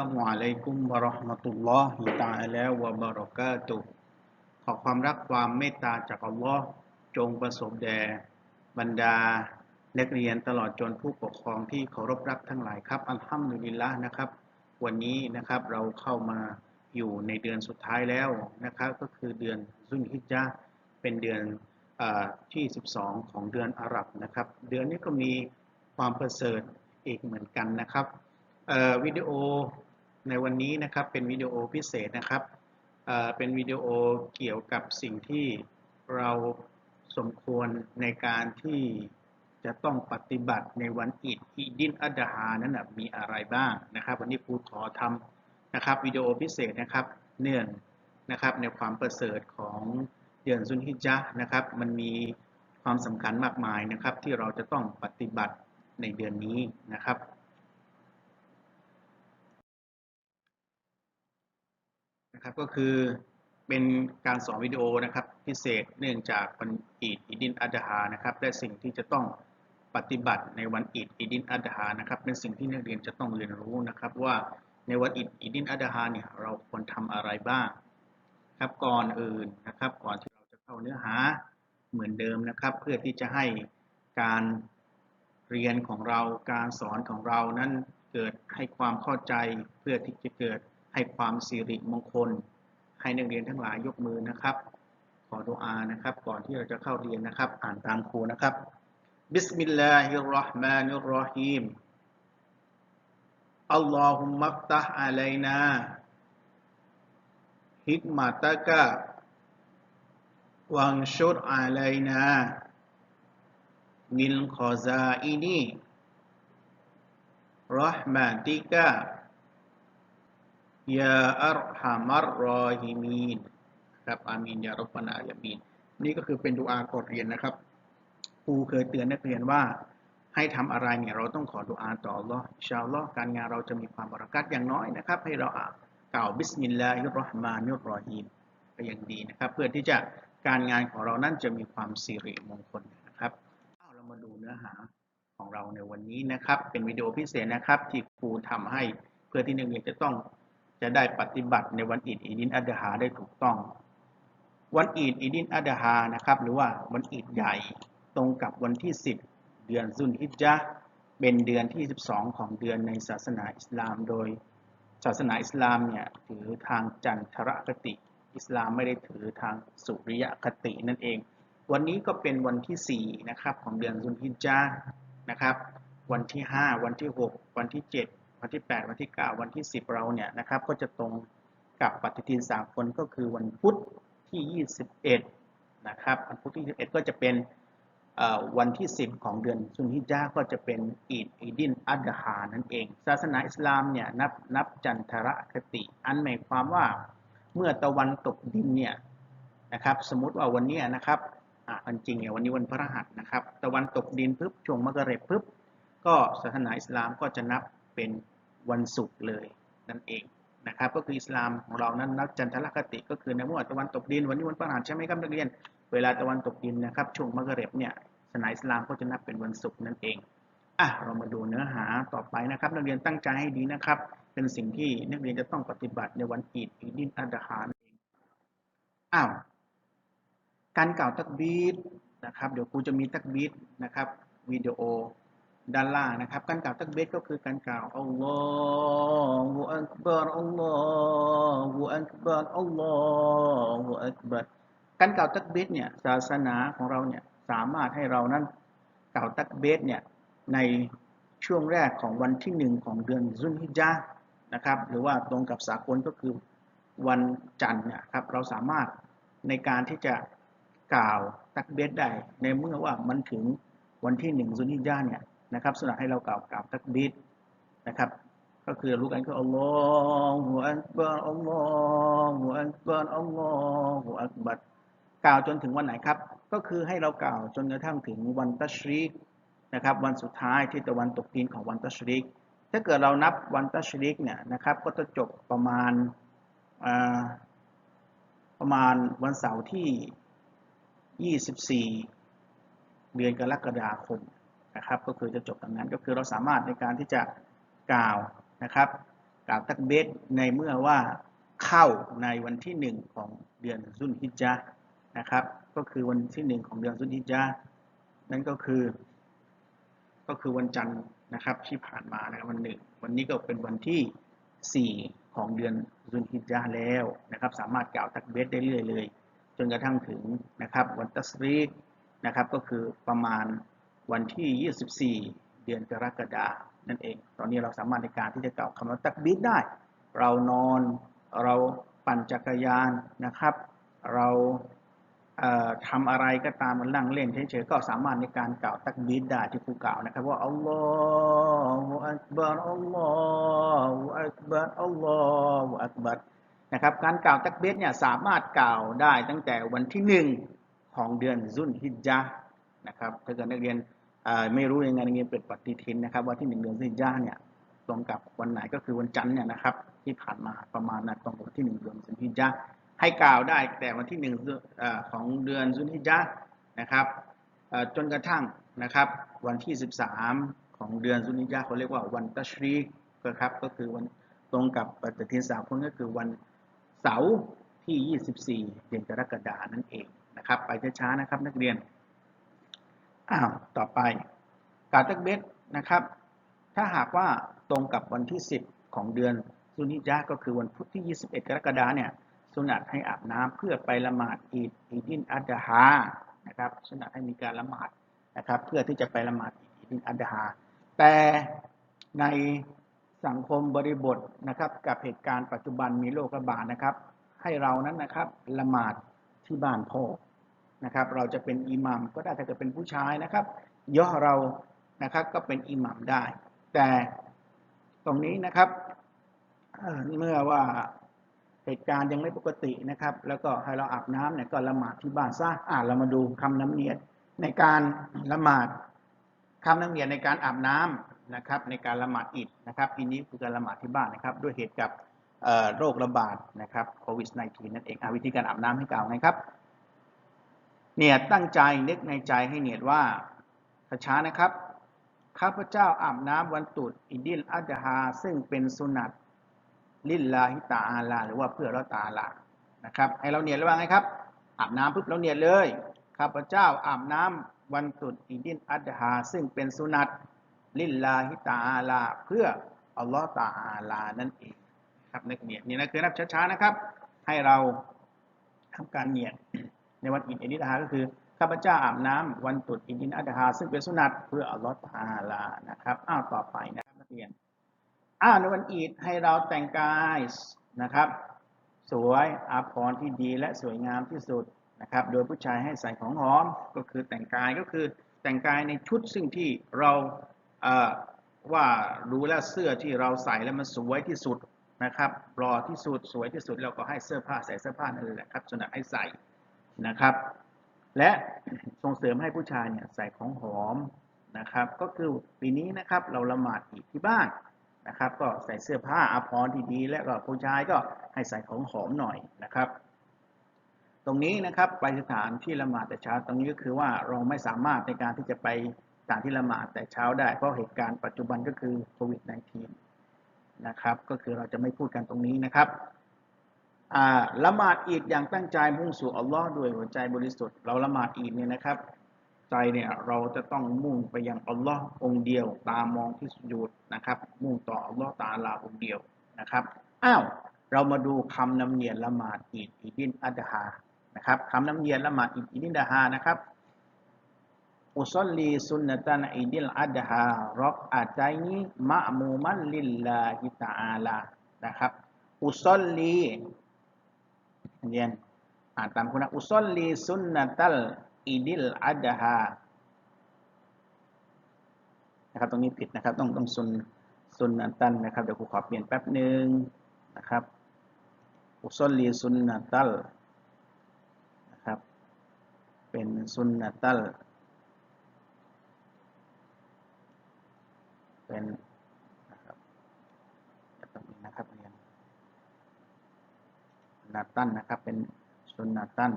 ลามุอะลัยกุมวะราะห์มะตุลลอฮิตะอาลาวะบะเราะกาตุขอความรักความเมตตาจากอัลลอฮ์จงประสบแด่บรรดานักเรียนตลอดจนผู้ปกครองที่เคารพรักทั้งหลายครับ อัลฮัมดุลิลละนะครับ วันนี้นะครับเราเข้ามาอยู่ในเดือนสุดท้ายแล้วนะครับ ก็คือเดือนซุนฮิจญะเป็นเดือนอที่ 12 ของเดือนอาหรับนะครับ เดือนนี้ก็มีความประเสริฐอีกเหมือนกันนะครับวิดีโอ ในวันนี้นะครับเป็นวิดีโอพิเศษนะครับเป็นวิดีโอเกี่ยวกับสิ่งที่เราสมควรในการที่จะต้องปฏิบัติในวันอิดอีดินอัดฮานั้นนะมีอะไรบ้างนะครับ วันนี้ครูขอทำนะครับวิดีโอพิเศษนะครับเนื่องนะครับในความประเสริฐของเดือนซุนฮิจญะนะครับ มันมีความสำคัญมากมายนะครับ ที่เราจะต้องปฏิบัติในเดือนนี้นะครับ นะครับก็คือเป็นการสอนวิดีโอนะครับพิเศษเนื่องจากวันอีดอีดินอัดฮานะครับและสิ่งที่จะต้องปฏิบัติในวันอีดอีดินอัดฮานะครับเป็นสิ่งที่นักเรียนจะต้องเรียนรู้นะครับว่าในวันอีดอีดินอัดฮาเนี่ยเราควรทำอะไรบ้างครับก่อนอื่นนะครับก่อนที่เราจะเข้าเนื้อหาเหมือนเดิมนะครับ เพื่อที่จะให้การเรียนของเราการสอนของเรานั้นเกิดให้ความเข้าใจเพื่อที่จะเกิด ให้ความสิริมงคล ให้นักเรียนทั้งหลายยกมือนะครับ ขอดุอานะครับ ก่อนที่เราจะเข้าเรียนนะครับ อ่านตามครูนะครับบิสมิลลาฮิรราะห์มานิรราะฮีมอัลลอฮุมัฟตัฮอะลัยนาฮิกมาตะกะวังชุรอะลัยนามิลขอซาอินีราะห์มาติกะ ยาอัรฮามัรรอฮิมีนครับอามีนยารับบานาอามีนนี่ก็คือเป็นดุอากดเรียนนะครับครูเคยเตือนนักเรียนว่า ให้ทำอะไรเนี่ยเราต้องขอดุอาต่ออัลลอชาอัลอการงานเราจะมีความบรักัตอย่างน้อยนะครับ ให้เราอ่านกล่าวบิสมิลลาฮิรราะห์มานิรราะฮีมก็ยังดีนะครับ เพื่อที่จะการงานของเรานั้นจะมีความสิริมงคลนะครับเอาเรามาดูเนื้อหาของเราในวันนี้นะครับ เป็นวิดีโอพิเศษนะครับที่ครูทำให้เพื่อที่นักเรียนจะต้อง จะได้ปฏิบัติในวันอีดอีดินอัดฮาได้ถูกต้อง วันอีดอีดินอัดฮานะครับ หรือว่าวันอีดใหญ่ตรงกับวันที่ 10 เดือนซุนฮิจญะเป็นเดือนที่ 12 ของเดือนในศาสนาอิสลาม โดยศาสนาอิสลามเนี่ยถือทางจันทรคติ อิสลามไม่ได้ถือทางสุริยคตินั่นเอง วันนี้ก็เป็นวันที่ 4 นะครับของเดือนซุนฮิจญะนะครับ วันที่ 5 วันที่ 6 วันที่ 7 วันที่ 8 วันที่ 9 วันที่ 10 เราเนี่ยนะครับก็จะตรงกับปฏิทินสากลก็คือวันพุธที่ 21 นะครับวันพุธที่ 21 ก็จะเป็นวันที่ 10 ของเดือนซุนฮิจญะห์ก็จะเป็นอีดอีดินอัดฮานั่นเอง ศาสนาอิสลามเนี่ยนับนับจันทรคติ อันหมายความว่าเมื่อตะวันตกดินเนี่ยนะครับสมมุติว่าวันนี้นะครับอะอันจริงเนี่ยวันนี้วันพฤหัสนะครับ ตะวันตกดินปุ๊บช่วงมกะเร็บปุ๊บก็ศาสนาอิสลามก็จะนับเป็น วันศุกร์เลยนั่นเองนะครับก็คืออิสลามของเรานั้นนับจันทรคติก็คือในเมื่อตะวันตกดินวันนี้วันพฤหัสใช่ไหมครับนักเรียน เวลาตะวันตกดินนะครับช่วงมะกะเร็บเนี่ยศาสนาอิสลามก็จะนับเป็นวันศุกร์นั่นเองอะเรามาดูเนื้อหาต่อไปนะครับนักเรียนตั้งใจให้ดีนะครับ เป็นสิ่งที่นักเรียนจะต้องปฏิบัติในวันอีดอีดินอัดฮานั่นเองอ้าวการกล่าวตักบีดนะครับเดี๋ยวครูจะมีตักบีดนะครับวิดีโอ ด้านล่างนะครับ การกล่าวตักเบีรก็คือการกล่าวอัลลอฮฺอักบารอัลลอฮฺอักบารอัลลอฮฺอักบารการกล่าวตักเบีรเนี่ยศาสนาของเราเนี่ยสามารถให้เรานั้นกล่าวตักเบีรเนี่ยในช่วงแรกของวันที่หนึ่งของเดือนซุนฮิจญะห์นะครับ หรือว่าตรงกับสากลก็คือวันจันทร์นี่ยครับ เราสามารถในการที่จะกล่าวตักเบีรได้ในเมื่อว่ามันถึงวันที่หนึ่งซุนฮิจญะห์เนี่ย นะครับสำหรับให้เรากล่าวกล่าวตักบีดนะครับ ก็คือรู้กันคืออัลลอฮฺอักบารอัลลอฮฺอักบารอัลลอฮฺอักบัรกล่าวจนถึงวันไหนครับ ก็คือให้เรากล่าวจนกระทั่งถึงวันตัชริกนะครับ วันสุดท้ายที่ตะวันตกดินของวันตัชริกถ้าเกิดเรานับวันตัชริกเนี่ยนะครับ ก็จะจบประมาณประมาณวันเสาร์ที่ 24 เดือนกรกฎาคม นะครับก็คือจะจบตรงนั้นก็คือเราสามารถในการที่จะกล่าวนะครับกล่าวตักเบสในเมื่อว่าเข้าในวันที่หนึ่งของเดือนซุนฮิจจ์นะครับ ก็คือวันที่หนึ่งของเดือนซุนฮิจจ์นั่นก็คือ ก็คือวันจันทร์นะครับที่ผ่านมานะครับวันหนึ่งวันนี้ก็เป็นวันที่สี่ของเดือนซุนฮิจจ์แล้วนะครับ สามารถกล่าวตักเบสได้เรื่อยเลย จนกระทั่งถึงนะครับวันตัสรีนะครับก็คือประมาณ วันที่ 24 เดือนกรกฎานั่นเอง ตอนนี้เราสามารถในการที่จะกล่าวคำว่าตักบีดได้ เรานอน เราปั่นจักรยานนะครับ เราเอ่อทำอะไรก็ตามมันนั่งเล่นเฉยๆก็สามารถในการกล่าวตักบีดได้ที่ครูกล่าวนะครับว่าอัลลอฮฺอักบารอัลลอฮฺอักบารอัลลอฮฺอักบารนะครับการกล่าวตักบีดเนี่ยสามารถกล่าวได้ตั้งแต่วันที่หนึ่งของเดือนซุนฮิจญะ นะครับถ้าเกิดนักเรียนไม่รู้ยังไงนักเรียนเปิดปฏิทินนะครับว่าที่หนึ่งเดือนซุนฮิจญะห์เนี่ยตรงกับวันไหนก็คือวันจันทร์เนี่ยนะครับ ที่ผ่านมาประมาณนั้นตรงกับวันที่หนึ่งเดือนซุนฮิจญะห์ให้กล่าวได้แต่วันที่หนึ่งของเดือนซุนฮิจญะห์นะครับจนกระทั่งนะครับวันที่ 13 ของเดือนซุนฮิจญะเขาเรียกว่าวันตัชรีกนะครับก็คือวันตรงกับปฏิทินสากลก็คือวันเสาร์ที่ 24 เดือนกรกฎานั่นเองนะครับ ไปช้าๆนะครับนักเรียน อ้าวต่อไปกาตักเบสนะครับ ถ้าหากว่าตรงกับวันที่ 10 ของเดือนซุนิจญะก็คือวันพุธที่ 21 กรกฎาเนี่ยสุนัตให้อาบน้ำเพื่อไปละหมาดอีดอีดินอัดฮานะครับสุนัตให้มีการละหมาดนะครับ เพื่อที่จะไปละหมาดอีดินอัดฮาแต่ในสังคมบริบทนะครับกับเหตุการณ์ปัจจุบันมีโรคระบาดนะครับ ให้เรานั้นนะครับละหมาดที่บ้านพ่อ นะครับ เราจะเป็นอิหมัมก็ได้ถ้าเกิดเป็นผู้ชายนะครับย่อเรานะครับก็เป็นอิหมัมได้ แต่ตรงนี้นะครับเมื่อว่าเหตุการณ์ยังไม่ปกตินะครับ แล้วก็ให้เราอาบน้ำเนี่ยก็ละหมาดที่บ้านซะอ่าเรามาดูคำน้ำเนียดในการละหมาดคำน้ำเนียดในการอาบน้ำนะครับ ในการละหมาดอิดนะครับทีนี้คือการละหมาดที่บ้านนะครับ ด้วยเหตุกับโรคระบาดนะครับโควิด -19 นั่นเองอวิธีการอาบน้ำให้กล่าวไงครับ เนียดตั้งใจนึกในใจให้เนียดว่าช้าๆนะครับข้าพเจ้าอาบน้ำวันตรุษอิดิลอัดฮาซึ่งเป็นสุนัตลิลลาฮิตาอาลา หรือว่าเพื่อเราตาลานะครับให้เราเนียดระว่าไงครับ อาบน้ำปุ๊บเราเนียดเลยข้าพเจ้าอาบน้ำวันตรุษอิดิลอัดฮาซึ่งเป็นสุนัตลิลลาฮิตาอาลา เพื่ออัลลอฮ์ตาอาลานั่นเองครับนักเนียดนี่นะคือนับช้าๆนะครับ ให้เราทำการเนียด ในวันอิดอินิดฮาก็คือข้าพเจ้าอาบน้ำวันตรุษอิดินอัดฮาซึ่งเป็นสุนัตเพื่ออัลลอฮฺอาลานะครับอ้าวต่อไปนะครับนักเรียนอ้าวในวันอีดให้เราแต่งกายนะครับ สวยอาภรณ์ที่ดีและสวยงามที่สุดนะครับ โดยผู้ชายให้ใส่ของหอมก็คือแต่งกายก็คือแต่งกายในชุดซึ่งที่เราเว่ารู้แล้วเสื้อที่เราใส่แล้วมันสวยที่สุดนะครับรอที่สุดสวยที่สุดเราก็ให้เสื้อผ้าใส่เสื้อผ้านั่นแหละครับสุนัตให้ใส่ นะครับ และส่งเสริมให้ผู้ชายเนี่ยใส่ของหอมนะครับ ก็คือปีนี้นะครับเราละหมาดอีกที่บ้านนะครับ ก็ใส่เสื้อผ้าอาภรณ์ที่ดีและก็ผู้ชายก็ให้ใส่ของหอมหน่อยนะครับ ตรงนี้นะครับไปสถานที่ละหมาดแต่เช้าตรงนี้ก็คือว่าเราไม่สามารถในการที่จะไปสถานที่ละหมาดแต่เช้าได้เพราะเหตุการณ์ปัจจุบันก็คือโควิด -19 นะครับ ก็คือเราจะไม่พูดกันตรงนี้นะครับ ละหมาดอีดอย่างตั้งใจมุ่งสู่อัลลอฮ์ด้วยหัวใจบริสุทธิ์เราละหมาดอีดเนี่ยนะครับ ใจเนี่ยเราจะต้องมุ่งไปยังอัลลอฮ์องเดียว ตามองที่สุญูดนะครับ มุ่งต่ออัลลอฮ์ตาลาองเดียวนะครับอ้าวเรามาดูคำนำเนียนละหมาดอีดอีดินอัดฮานะครับคำนำเนียนละหมาดอีดอีดินอัดฮานะครับอุซลลีซุนนะตันอีดิลอัดฮารอกอาใจนี้มะมูมันลิลลาฮิตาอาลานะครับอุซอลลี เรียนอ่านตามคุณนะอุซอลลีซุนนะตัลอิดิลอัดฮานะครับตรงนี้ผิดนะครับต้องต้องซุนสุนนะตันนะครับเดี๋ยวครูขอเปลี่ยนแป๊บหนึ่งนะครับอุซอลลีสุนนะตัลนะครับเป็นสุนนะตัลเป็นนะครับตรงนี้นะครับเรียน นาตันนะครับ เป็นสุนนะตัน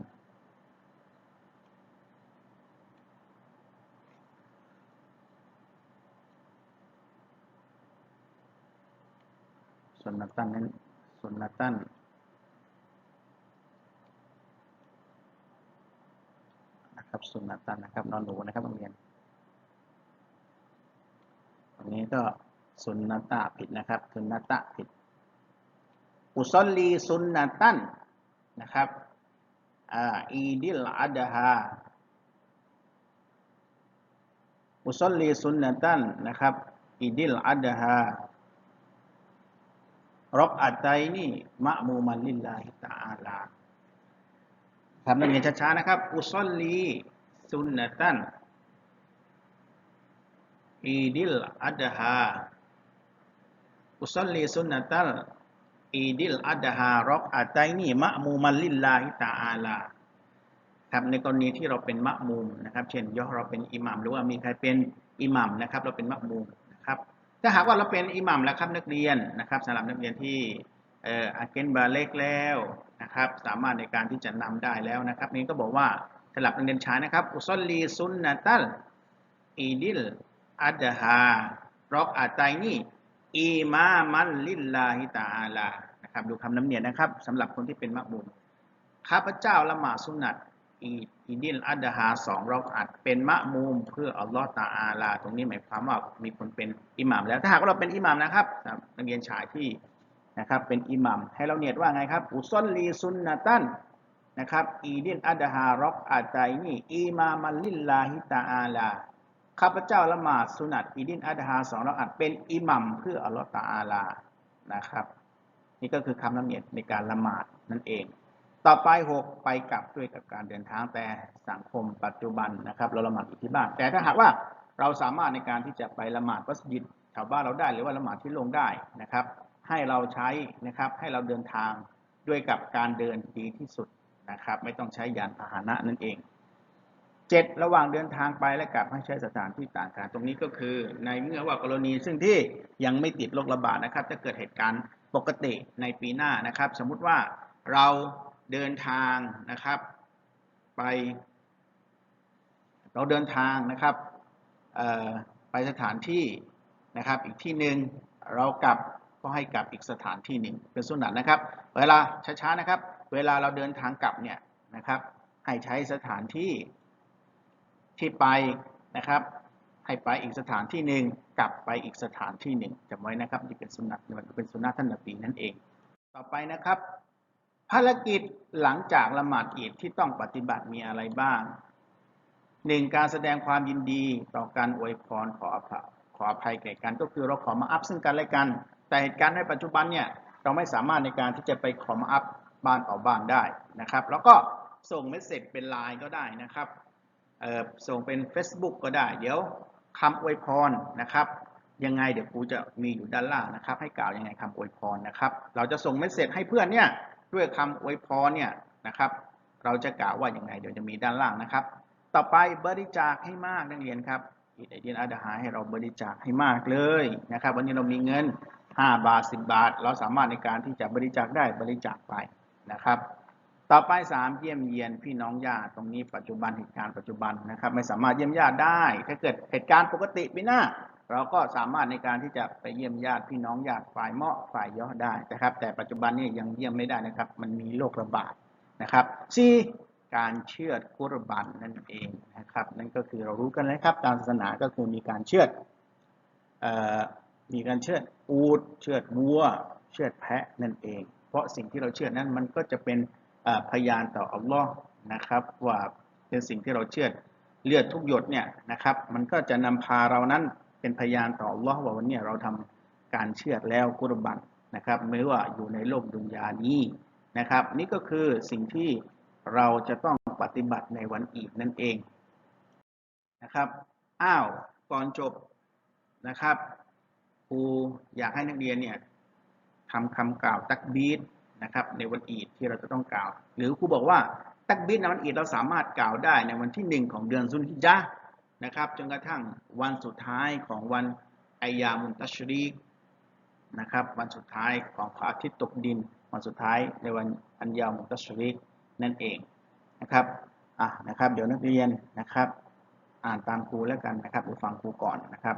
สุนนะตันนั้นสุนนะตันนะครับสุนนะตันนะครับนอนหนูนะครับโรงเรียนตรงนี้ก็สุนนะตะผิดนะครับสุนนะตะผิด อุซอลลีสุนนะตันนะครับอีดิลอัดฮาอุซอลลีสุนนะตันนะครับอีดิลอัดฮารอกอัตไตนี่มะมูมันลิลลาฮิตาอาลาทำนักเรียนช้าๆนะครับ อุซอลลีสุนนะตันอีดิลอัดฮาอุซอลลีสุนนะตัน อีดิลอัดฮารอกอัตไตนี่มะมูมันลิลลาฮิตาอาลาครับในกรณีที่เราเป็นมะมูมนะครับ เช่นย่อเราเป็นอิหมัมหรือว่ามีใครเป็นอิหมัมนะครับ เราเป็นมะมูมนะครับถ้าหากว่าเราเป็นอิหมัมแล้วครับนักเรียนนะครับสำหรับนักเรียนที่เอ่ออาเกนบาเล็กแล้วนะครับ สามารถในการที่จะนำได้แล้วนะครับนี้ก็บอกว่าสำหรับนักเรียนชายนะครับอุซอลลีซุนนะตัลอีดิลอัดฮารอกอาไตนี่ อีมามันลิลลาฮิตาอาลานะครับดูคำน้ำเนียนนะครับสำหรับคนที่เป็นมักบุมข้าพเจ้าละหมาดสุนัตอีอีดิลอัดฮาสองรอกอัดเป็นมะมูมเพื่ออัลลอฮ์ตาอาลา ตรงนี้หมายความว่ามีคนเป็นอิหมัมแล้วถ้าหากว่าเราเป็นอิหมัมนะครับนักเรียนชายที่นะครับเป็นอิหมัมให้เราเนียดว่าไงครับอุซอลลีซุนนะตันนะครับอีดิลอัดฮารอกอัดไตนี่อีมามันลิลลาฮิตาอาลา ข้าพเจ้าละหมาดสุนัตอีดินอัดฮาสองเราอัดเป็นอิหมัมเพื่ออัลลอฮ์ตาอาลานะครับ นี่ก็คือคำละเมียดในการละหมาดนั่นเอง ต่อไปหกไปกลับด้วยกับการเดินทางแต่สังคมปัจจุบันนะครับ เราละหมาดอยู่ที่บ้าน แต่ถ้าหากว่าเราสามารถในการที่จะไปละหมาดมัสยิดแถวบ้านเราได้หรือว่าละหมาดที่โรงได้นะครับ ให้เราใช้นะครับให้เราเดินทางด้วยกับการเดินดีที่สุดนะครับ ไม่ต้องใช้ยานพาหนะนั่นเอง เจ็ดระหว่างเดินทางไปและกลับให้ใช้สถานที่ต่างกันตรงนี้ก็คือ ในเมื่อว่ากรณีซึ่งที่ยังไม่ติดโรคระบาดนะครับจะเกิดเหตุการณ์ปกติในปีหน้านะครับ สมมุติว่าเราเดินทางนะครับ ไป เราเดินทางนะครับไปสถานที่นะครับ อีกที่หนึ่งเรากลับก็ให้กลับอีกสถานที่หนึ่งเป็นสุนัตนะครับ เวลาช้าๆนะครับ เวลาเราเดินทางกลับเนี่ยนะครับ ให้ใช้สถานที่ ที่ไปนะครับ ให้ไปอีกสถานที่หนึ่งกลับไปอีกสถานที่หนึ่งจำไว้นะครับนี่เป็นสุนัตมันเป็นสุนัตท่านนบีนั่นเอง ต่อไปนะครับ ภารกิจหลังจากละหมาดอีดที่ต้องปฏิบัติมีอะไรบ้างหนึ่งการแสดงความยินดีต่อการอวยพรขออภัยขออภัยแก่กันก็คือเราขอมาอัพซึ่งกันและกัน แต่เหตุการณ์ในปัจจุบันเนี่ยเราไม่สามารถในการที่จะไปขอมาอัพบ้านต่อบ้านได้นะครับ แล้วก็ส่งเมสเซจเป็นไลน์ก็ได้นะครับ ส่งเป็น Facebook ก็ได้ เดี๋ยวคำอวยพรนะครับ ยังไงเดี๋ยวครูจะมีอยู่ด้านล่างนะครับ ให้กล่าวยังไงคำอวยพรนะครับ เราจะส่งเมสเซจให้เพื่อนเนี่ยด้วยคำอวยพรเนี่ยนะครับ เราจะกล่าวว่าอยังไงเดี๋ยวจะมีด้านล่างนะครับ ต่อไปบริจาคให้มากนักเรียนครับอิดไอเดียนอาดาหาให้เราบริจาคให้มากเลยนะครับ วันนี้เรามีเงิน 5 บาท 10 บาท เราสามารถในการที่จะบริจาคได้บริจาคไปนะครับ ต่อไปสามเยี่ยมเยียนพี่น้องญาติตรงนี้ปัจจุบันเหตุการณ์ปัจจุบันนะครับ ไม่สามารถเยี่ยมญาติได้ ถ้าเกิดเหตุการณ์ปกติปีหน้า เราก็สามารถในการที่จะไปเยี่ยมญาติพี่น้องญาติฝ่ายเมาะฝ่ายย่อได้นะครับ แต่ปัจจุบันนี้ยังเยี่ยมไม่ได้นะครับ มันมีโรคระบาดนะครับสี่การเชือดกุรบันนั่นเองนะครับ นั่นก็คือเรารู้กันแล้วครับการศาสนาก็คือมีการเชือดเอ่อมีการเชือดอูดเชือดวัว เชือดแพะนั่นเอง เพราะสิ่งที่เราเชื่อนั้นมันก็จะเป็น พยานต่ออัลลอฮ์นะครับว่าเป็นสิ่งที่เราเชื่อเลือดทุกหยดเนี่ยนะครับมันก็จะนำพาเรานั้นเป็นพยานต่ออัลลอฮ์ว่าวันนี้เราทำการเชื่อแล้วกุรบันนะครับไม่ว่าอยู่ในโลกดุนยานี้นะครับ นี่ก็คือสิ่งที่เราจะต้องปฏิบัติในวันอีดนั่นเองนะครับอ้าวก่อนจบนะครับครูรูอยากให้นักเรียนเนี่ยทำคำกล่าวตักบีด นะครับในวันอีดที่เราจะต้องกล่าว หรือครูบอกว่าตักบีดในวันอีดเราสามารถกล่าวได้ในวันที่หนึ่งของเดือนซุนฮิจจ์นะครับจนกระทั่งวันสุดท้ายของวันอายามุนตัชรีกนะครับวันสุดท้ายของพระอาทิตย์ตกดิน วันสุดท้ายในวันอันยามุนตัชรีกนั่นเองนะครับอะนะครับ เดี๋ยวนักเรียนนะครับ อ่านตามครูแล้วกันนะครับหรือฟังครูก่อนนะครับ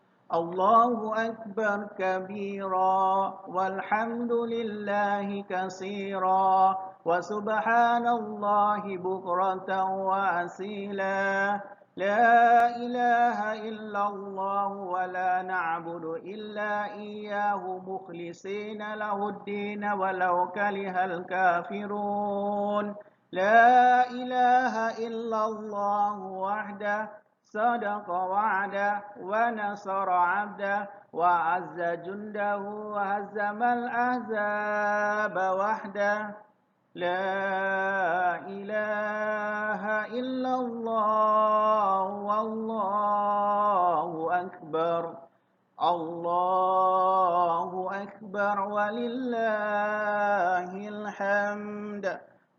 الله أكبر كبيرا والحمد لله كثيرا وسبحان الله بكرة وأصيلا. لا إله إلا الله ولا نعبد إلا إياه مخلصين له الدين ولو كره الكافرون. لا إله إلا الله وحده صدق وعده ونصر عبده وعز جنده وهزم الأحزاب وحده. لا إله إلا الله والله أكبر. الله أكبر ولله الحمد.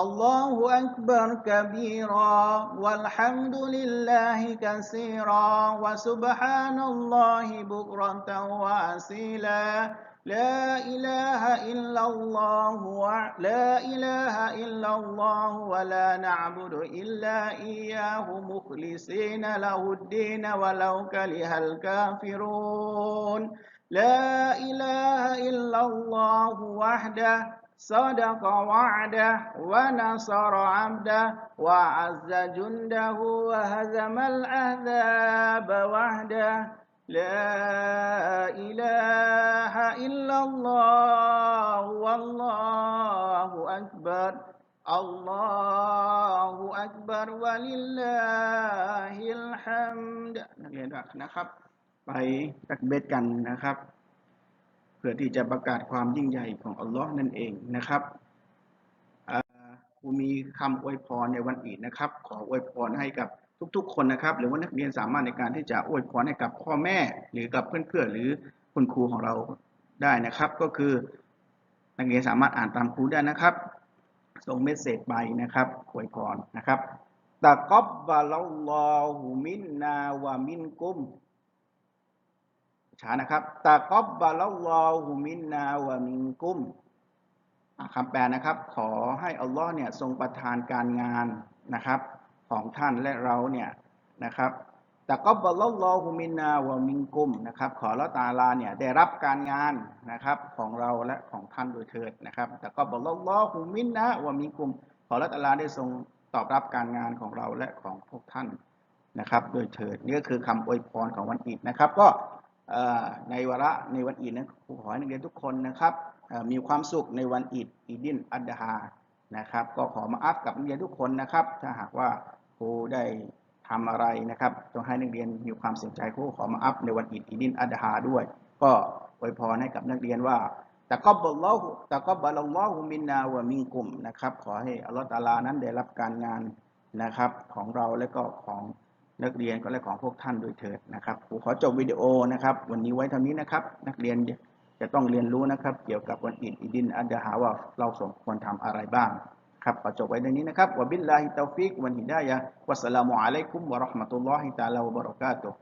الله أكبر كبيرا والحمد لله كثيرا وسبحان الله بكرة وأصيلا. لا إله إلا الله لا إله إلا الله ولا نعبد إلا إياه مخلصين له الدين ولو كره الكافرون. لا إله إلا الله وحده صدق وعده ونصر عبده وعز جنده وهزم الأحزاب وحده لا إله إلا الله والله أكبر الله أكبر ولله الحمد นักเรียนรักนะครับ ไปตักเบ็ดกันนะครับ เพื่อที่จะประกาศความยิ่งใหญ่ของอัลลอฮ์นั่นเองนะครับอ่าครูมีคำอวยพรในวันอีดนะครับ ขออวยพรให้กับทุกๆ คนนะครับ หรือว่านักเรียนสามารถในการที่จะอวยพรให้กับพ่อแม่ หรือกับเพื่อนๆหรือคุณครูของเราได้นะครับ ก็คือนักเรียนสามารถอ่านตามครูได้นะครับส่งเมสเซจไปนะครับอวยพรนะครับตะกอบบะลัลอฮุมินนาวะมินกุม ช้านะครับตะกอบบะลัลอฮุมินนาวะมินกุมคำแปลนะครับ ขอให้อัลลอฮ์เนี่ยทรงประทานการงานนะครับ ของท่านและเราเนี่ยนะครับตะกอบบะลัลอฮุมินนาวะมินกุมนะครับ ขอละตาลาเนี่ยได้รับการงานนะครับของเราและของท่านโดยเถิดนะครับตะกอบบะลัลอฮุมินนะวะมินกุม ขอละตาลาได้ทรงตอบรับการงานของเราและของพวกท่านนะครับ โดยเถิดนี่ก็คือคำอวยพรของวันอีดนะครับ ก็ ในวาระในวันอีดนะขอให้นักเรียนทุกคนนะครับมีความสุขในวันอีดอีดินอัดฮานะครับ ก็ขอมาอัฟกับนักเรียนทุกคนนะครับ ถ้าหากว่าครูได้ทำอะไรนะครับต้องให้นักเรียนมีความสนใจครูขอมาอัพในวันอีดอีดินอัดฮาด้วย ก็อวยพรให้กับนักเรียนว่าแต่ก็บลลอฮุแต่ก็บอลลอฮุมินนาวะมิงกุมนะครับ ขอให้อัลลอฮฺตาลานั้นได้รับการงานนะครับของเราและก็ของ นักเรียนก็และของพวกท่านด้วยเถิดนะครับผมขอจบวิดีโอนะครับ วันนี้ไว้เท่านี้นะครับ นักเรียนจะต้องเรียนรู้นะครับ เกี่ยวกับวันอิดอิดินอัดฮาว่าเราสมควรทำอะไรบ้างครับขอจบไว้ในนี้นะครับวะบิลลาฮิตตอฟิกวันฮิดายะวัสสลามุอะลัยกุมวะราะห์มะตุลลอฮิตะอาลาวะบะเราะกาตุฮ์